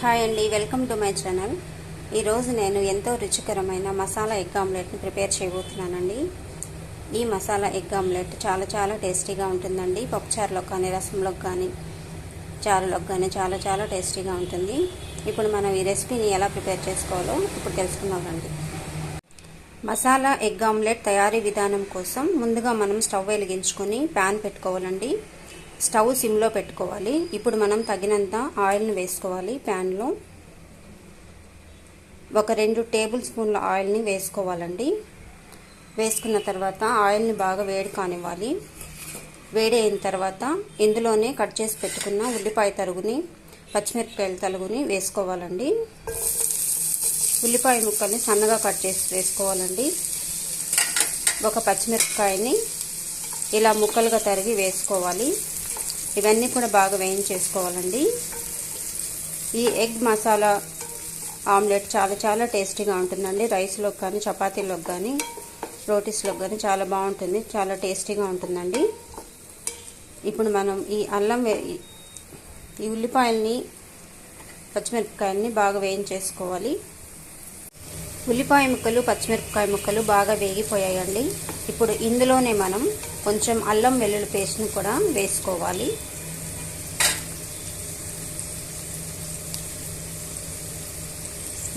Hi అండి welcome to my channel. ఈరోజు నేను ఎంతో రుచికరమైన మసాలా ఎగ్ ఆమ్లెట్ని ప్రిపేర్ చేయబోతున్నానండి. ఈ మసాలా ఎగ్ ఆమ్లెట్ చాలా చాలా టేస్టీగా ఉంటుందండి. పప్పుచారులో కానీ రసంలో కానీ చారులోకి కానీ చాలా చాలా టేస్టీగా ఉంటుంది. ఇప్పుడు మనం ఈ రెసిపీని ఎలా ప్రిపేర్ చేసుకోవాలో ఇప్పుడు తెలుసుకుందామండి మసాలా ఎగ్ ఆమ్లెట్ తయారీ విధానం కోసం ముందుగా మనం స్టవ్ వెలిగించుకొని ప్యాన్ పెట్టుకోవాలండి. స్టవ్ సిమ్లో పెట్టుకోవాలి. ఇప్పుడు మనం తగినంత ఆయిల్ని వేసుకోవాలి ప్యాన్లో. ఒక రెండు టేబుల్ స్పూన్ల ఆయిల్ని వేసుకోవాలండి. వేసుకున్న తర్వాత ఆయిల్ని బాగా వేడి కానివ్వాలి. వేడి అయిన తర్వాత ఇందులోనే కట్ చేసి పెట్టుకున్న ఉల్లిపాయ తరుగుని పచ్చిమిరపకాయల తరుగుని వేసుకోవాలండి. ఉల్లిపాయ ముక్కల్ని సన్నగా కట్ చేసి వేసుకోవాలండి. ఒక పచ్చిమిరపకాయని ఇలా ముక్కలుగా తరిగి వేసుకోవాలి. ఇవన్నీ కూడా బాగా వేయించేసుకోవాలండి. ఈ ఎగ్ మసాలా ఆమ్లెట్ చాలా చాలా టేస్టీగా ఉంటుందండి. రైస్లోకి కానీ చపాతీలోకి కానీ రోటీస్లోకి కానీ చాలా బాగుంటుంది. చాలా టేస్టీగా ఉంటుందండి. ఇప్పుడు మనం ఈ అల్లం ఈ ఉల్లిపాయల్ని పచ్చిమిరపకాయల్ని బాగా వేయించేసుకోవాలి. ఉల్లిపాయ ముక్కలు పచ్చిమిరపకాయ ముక్కలు బాగా వేగిపోయాయండి. ఇప్పుడు ఇందులోనే మనం కొంచెం అల్లం వెల్లుల్లి పేస్ట్ని కూడా వేసుకోవాలి.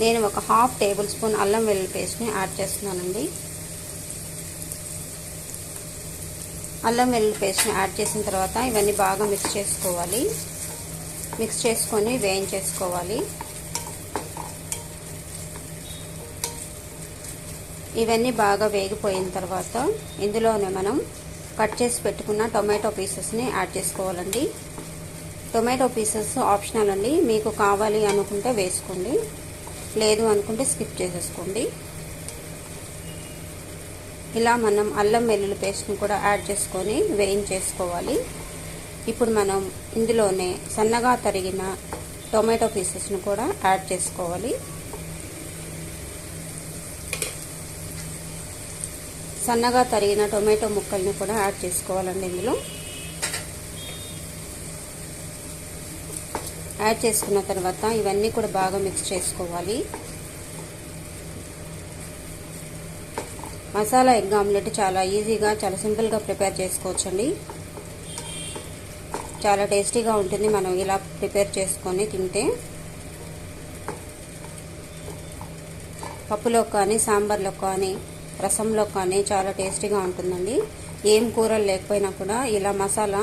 నేను ఒక హాఫ్ టేబుల్ స్పూన్ అల్లం వెల్లుల్లి పేస్ట్ని యాడ్ చేస్తున్నానండి. అల్లం వెల్లుల్లి పేస్ట్ని యాడ్ చేసిన తర్వాత ఇవన్నీ బాగా మిక్స్ చేసుకోవాలి. మిక్స్ చేసుకొని వేయించేసుకోవాలి. ఇవన్నీ బాగా వేగిపోయిన తర్వాత ఇందులోనే మనం కట్ చేసి పెట్టుకున్న టొమాటో పీసెస్ని యాడ్ చేసుకోవాలండి. టొమాటో పీసెస్ ఆప్షనల్ అండి. మీకు కావాలి అనుకుంటే వేసుకోండి. లేదు అనుకుంటే స్కిప్ చేసేసుకోండి. ఇలా మనం అల్లం వెల్లుల్లి పేస్ట్ని కూడా యాడ్ చేసుకొని వేయించేసుకోవాలి. ఇప్పుడు మనం ఇందులోనే సన్నగా తరిగిన టొమాటో పీసెస్ని కూడా యాడ్ చేసుకోవాలి. సన్నగా తరిగిన టొమాటో ముక్కల్ని కూడా యాడ్ చేసుకోవాలండి ఇందులో. యాడ్ చేసుకున్న తర్వాత ఇవన్నీ కూడా బాగా మిక్స్ చేసుకోవాలి. మసాలా ఎగ్ ఆమ్లెట్ చాలా ఈజీగా చాలా సింపుల్గా ప్రిపేర్ చేసుకోవచ్చండి. చాలా టేస్టీగా ఉంటుంది మనం ఇలా ప్రిపేర్ చేసుకొని తింటే. పప్పులో కానీ సాంబార్లో కానీ రసంలో కానీ చాలా టేస్టీగా ఉంటుందండి. ఏం కూరలు లేకపోయినా కూడా ఇలా మసాలా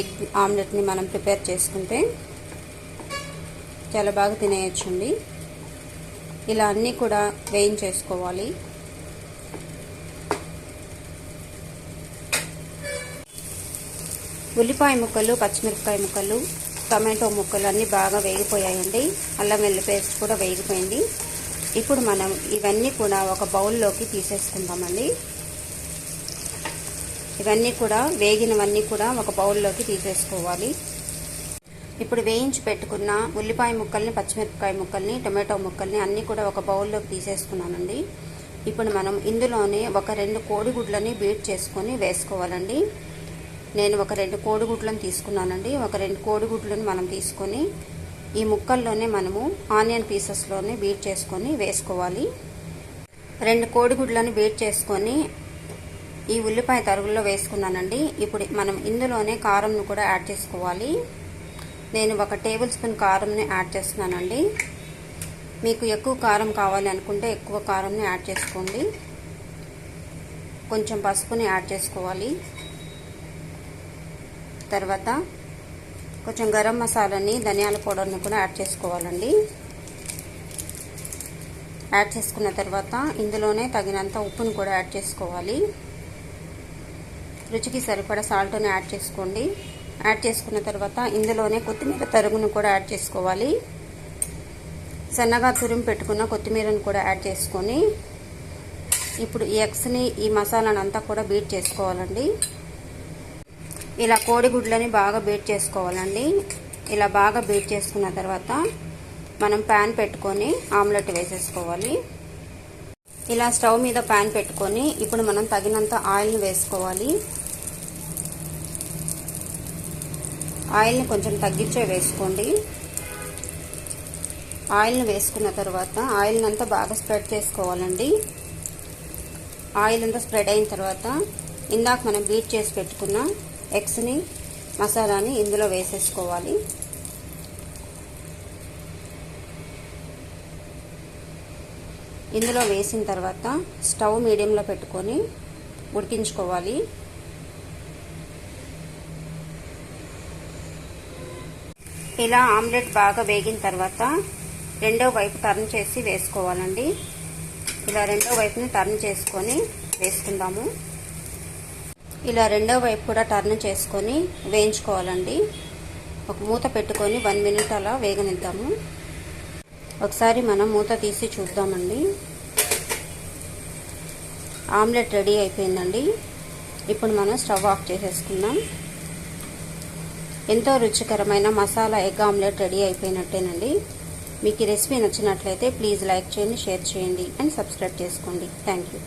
ఎగ్ ఆమ్లెట్ని మనం ప్రిపేర్ చేసుకుంటే చాలా బాగా తినేయచ్చండి. ఇలా అన్నీ కూడా వేయించేసుకోవాలి. ఉల్లిపాయ ముక్కలు పచ్చిమిరపకాయ ముక్కలు టమాటో ముక్కలు అన్నీ బాగా వేగిపోయాయండి. అల్లం వెల్లి పేస్ట్ కూడా వేగిపోయింది. ఇప్పుడు మనం ఇవన్నీ కూడా ఒక బౌల్లోకి తీసేసుకుందామండి. ఇవన్నీ కూడా వేగినవన్నీ కూడా ఒక బౌల్లోకి తీసేసుకోవాలి. ఇప్పుడు వేయించి పెట్టుకున్న ఉల్లిపాయ ముక్కల్ని పచ్చిమిరపకాయ ముక్కల్ని టొమాటో ముక్కల్ని అన్నీ కూడా ఒక బౌల్లోకి తీసేసుకున్నానండి. ఇప్పుడు మనం ఇందులోనే ఒక రెండు కోడిగుడ్లని బీట్ చేసుకొని వేసుకోవాలండి. నేను ఒక రెండు కోడిగుడ్లను తీసుకున్నానండి. ఒక రెండు కోడిగుడ్లను మనం తీసుకొని ఈ ముక్కల్లోనే మనము ఆనియన్ పీసెస్లోనే బీట్ చేసుకొని వేసుకోవాలి. రెండు కోడిగుడ్లను బీట్ చేసుకొని ఈ ఉల్లిపాయ తరుగుల్లో వేసుకున్నానండి. ఇప్పుడు మనం ఇందులోనే కారంను కూడా యాడ్ చేసుకోవాలి. నేను ఒక టేబుల్ స్పూన్ కారంని యాడ్ చేస్తున్నానండి. మీకు ఎక్కువ కారం కావాలి అనుకుంటే ఎక్కువ కారంని యాడ్ చేసుకోండి. కొంచెం పసుపుని యాడ్ చేసుకోవాలి. తర్వాత కొంచెం గరం మసాలాని ధనియాల పౌడర్ని కూడా యాడ్ చేసుకోవాలండి. యాడ్ చేసుకున్న తర్వాత ఇందులోనే తగినంత ఉప్పును కూడా యాడ్ చేసుకోవాలి. రుచికి సరిపడా సాల్ట్ని యాడ్ చేసుకోండి. యాడ్ చేసుకున్న తర్వాత ఇందులోనే కొత్తిమీర తరుగును కూడా యాడ్ చేసుకోవాలి. సన్నగా తురిమి పెట్టుకున్న కొత్తిమీరను కూడా యాడ్ చేసుకొని ఇప్పుడు ఈ ఎగ్స్ని ఈ మసాలాను అంతా కూడా బీట్ చేసుకోవాలండి. ఇలా కోడిగుడ్లని బాగా బీట్ చేసుకోవాలండి. ఇలా బాగా బీట్ చేసుకున్న తర్వాత మనం ప్యాన్ పెట్టుకొని ఆమ్లెట్ వేసేసుకోవాలి. ఇలా స్టవ్ మీద ప్యాన్ పెట్టుకొని ఇప్పుడు మనం తగినంత ఆయిల్ని వేసుకోవాలి. ఆయిల్ని కొంచెం తగ్గించే వేసుకోండి. ఆయిల్ని వేసుకున్న తర్వాత ఆయిల్ని అంతా బాగా స్ప్రెడ్ చేసుకోవాలండి. ఆయిల్ అంతా స్ప్రెడ్ అయిన తర్వాత ఇందాక మనం బీట్ చేసి పెట్టుకున్న ఎగ్స్ని మసాలాని ఇందులో వేసేసుకోవాలి. ఇందులో వేసిన తర్వాత స్టవ్ మీడియంలో పెట్టుకొని ఉడికించుకోవాలి. ఇలా ఆమ్లెట్ బాగా వేగిన తర్వాత రెండో వైపు టర్న్ చేసి వేసుకోవాలండి. ఇలా రెండో వైపుని టర్న్ చేసుకొని వేసుకుందాము. ఇలా రెండో వైపు కూడా టర్న్ చేసుకొని వేయించుకోవాలండి. ఒక మూత పెట్టుకొని వన్ మినిట్ అలా వేగనిద్దాము. ఒకసారి మనం మూత తీసి చూద్దామండి. ఆమ్లెట్ రెడీ అయిపోయిందండి. ఇప్పుడు మనం స్టవ్ ఆఫ్ చేసేసుకుందాం. ఎంతో రుచికరమైన మసాలా ఎగ్ ఆమ్లెట్ రెడీ అయిపోయినట్టేనండి. మీకు ఈ రెసిపీ నచ్చినట్లయితే ప్లీజ్ లైక్ చేయండి షేర్ చేయండి అండ్ సబ్స్క్రైబ్ చేసుకోండి. Thank you